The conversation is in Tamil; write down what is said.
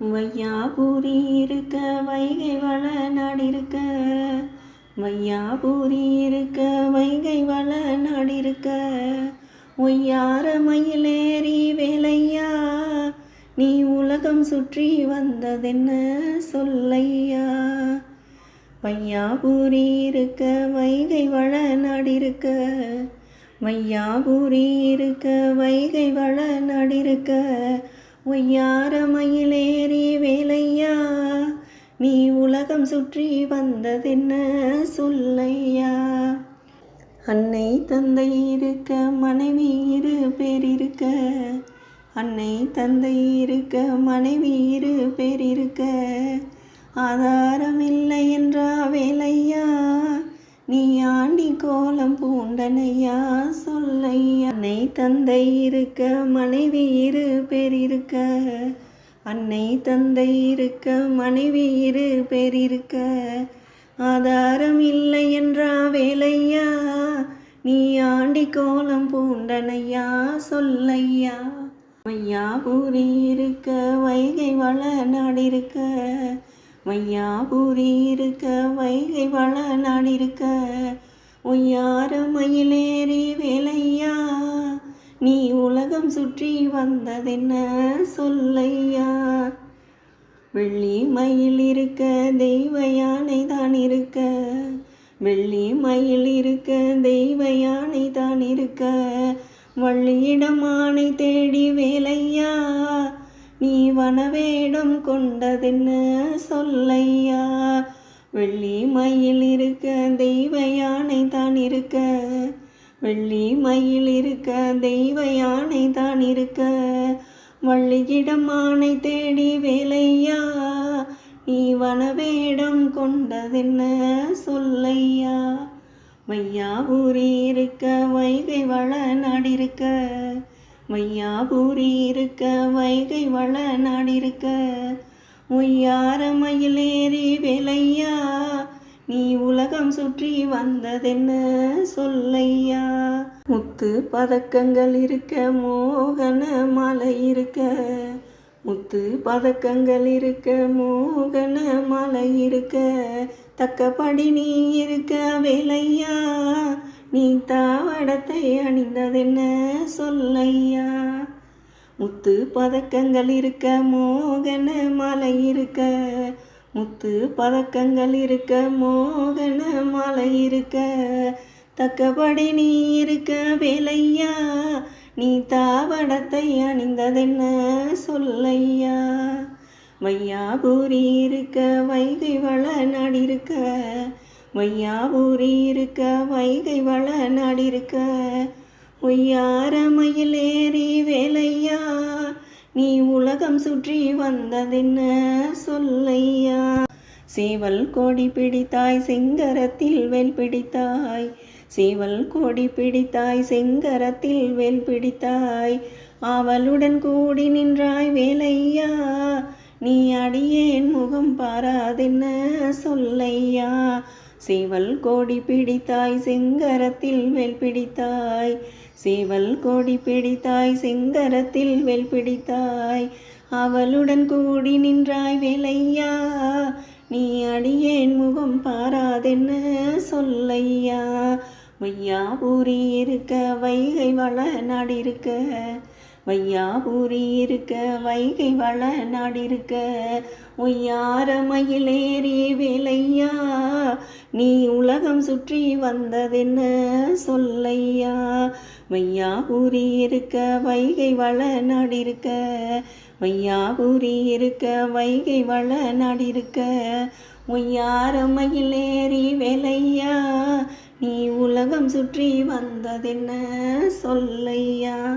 வையாபுரி இருக்க வைகை வள நாடிருக்க. மையாபுரி இருக்க வைகை வள நாடிருக்க. ஒய்யார மயிலேறி வேலையா நீ உலகம் சுற்றி வந்ததென்ன சொல்லையா. வையாபுரி இருக்க வைகை வள நாடிருக்க. வையாபுரி இருக்க வைகை வள நாடிருக்க. ஒய்யார மயிலேறி வேலையா? நீ உலகம் சுற்றி வந்ததென்ன சொல்லையா? அன்னை தந்தை இருக்க மனைவி இரு பேர் இருக்க. அன்னை தந்தை இருக்க மனைவி இரு பேர் இருக்க. ஆதாரம் இல்லை என்றா வேலையா? கோலம் பூண்டனையா சொல்லையா? அன்னை தந்தை இருக்க மனைவி இரு பேர் இருக்க. அன்னை தந்தை இருக்க மனைவி இரு பேர் இருக்க. ஆதாரம் இல்லை என்றா வேலையா? நீ ஆண்டி கோலம் பூண்டனையா சொல்லையா? மையாபூரி இருக்க வைகை வள நாடிருக்க மையாபூரி இருக்க வைகை வள நாடிருக்க ஒய்யார மயிலேறி வேலையா? நீ உலகம் சுற்றி வந்ததென்ன சொல்லையா? வெள்ளி மயில் இருக்க தெய்வ யானை தான் இருக்க. வெள்ளி மயில் இருக்க தெய்வ யானை தான் இருக்க. வள்ளியிடமானை தேடி வேலையா? நீ வனவேடம் கொண்டதென்ன சொல்லையா? வெள்ளி மயில் இருக்க தெய்வ யானை தான் இருக்க. வெள்ளி மயில் இருக்க தெய்வ யானை தான் இருக்க. வள்ளியிடமானை தேடி வேலையா? நீ வனவேடம் கொண்டதென்ன சொல்லையா? வையாபூரி இருக்க வைகை வள நாடிருக்க. வையாபூரி இருக்க வைகை வள நாடிருக்க. ஒய்யார மயிலேறி வேலையா? நீ உலகம் சுற்றி வந்ததென்ன சொல்லையா? முத்து பதக்கங்கள் இருக்க மோகன மலை இருக்க. முத்து பதக்கங்கள் இருக்க மோகன மலை இருக்க. தக்கபடி நீ இருக்க வேலையா? நீ தாவடத்தை அணிந்ததென்ன சொல்லையா? முத்து பதக்கங்கள் இருக்க மோகன மலை இருக்க. முத்து பதக்கங்கள் இருக்க மோகன மலை இருக்க. தக்கபடி நீ இருக்க வேலையா? நீ தாவடத்தை அணிந்ததென்ன சொல்லையா? வையாபூரி இருக்க வைகை வள நாடிருக்க. வையாபூரி இருக்க வைகை வள நாடிருக்க. ஒய்யாரமையில் ஏறி வேலையா? நீ உலகம் சுற்றி வந்ததென்ன சொல்லையா? சேவல் கோடி பிடித்தாய் செங்கரத்தில் வேல் பிடித்தாய். சேவல் கோடி பிடித்தாய் செங்கரத்தில் வேல் பிடித்தாய். அவளுடன் கூடி நின்றாய் வேலையா? நீ அடியேன் முகம் பாராதென்ன சொல்லையா? சேவல் கோடி பிடித்தாய் செங்கரத்தில் வெல் பிடித்தாய். சேவல் கோடி பிடித்தாய் செங்கரத்தில் வெல் பிடித்தாய். அவளுடன் கூடி நின்றாய் வேலையா நீ அடியேன் முகம் பாராதென்ன சொல்லையா. வையாபுரி இருக்க வைகை வள நாடிருக்க. வையாபூரி இருக்க வைகை வள நாடிருக்க. ஒய்யார மயிலேறி வேலையா நீ உலகம் சுற்றி வந்ததென்ன சொல்லையா? வையாபுரி இருக்க வைகை வள நாடிருக்க. வையாபுரி இருக்க வைகை வள நாடிருக்க. ஒய்யார மயிலேறி வேலையா? நீ உலகம் சுற்றி வந்ததென்ன சொல்லையா?